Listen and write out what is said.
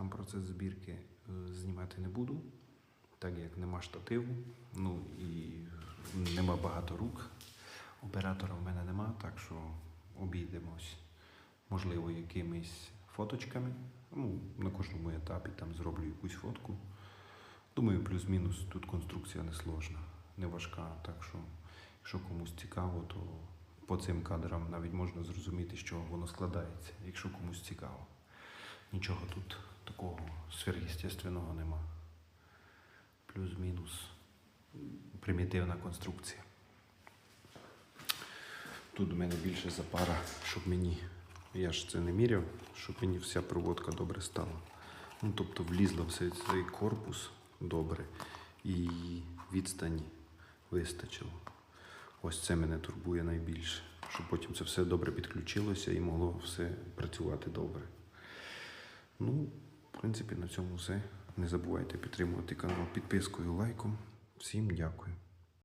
Сам процес збірки е, знімати не буду, так як нема штативу, ну і нема багато рук. Оператора в мене нема, так що обійдемось, можливо, якимись фоточками. Ну, на кожному етапі там зроблю якусь фотку. Думаю, плюс-мінус тут конструкція не сложна, не важка. Так що, якщо комусь цікаво, то по цим кадрам навіть можна зрозуміти, що воно складається, якщо комусь цікаво. Нічого тут такого сверхъестественного нема. Плюс-мінус примітивна конструкція. Тут у мене більше запара, щоб мені, я ж це не міряв, щоб мені вся проводка добре стала. Ну, тобто влізла все цей корпус добре і відстані вистачило. Ось це мене турбує найбільше, щоб потім це все добре підключилося і могло все працювати добре. Ну, принципі, на цьому все. Не забувайте підтримувати канал підпискою, лайком. Всім дякую.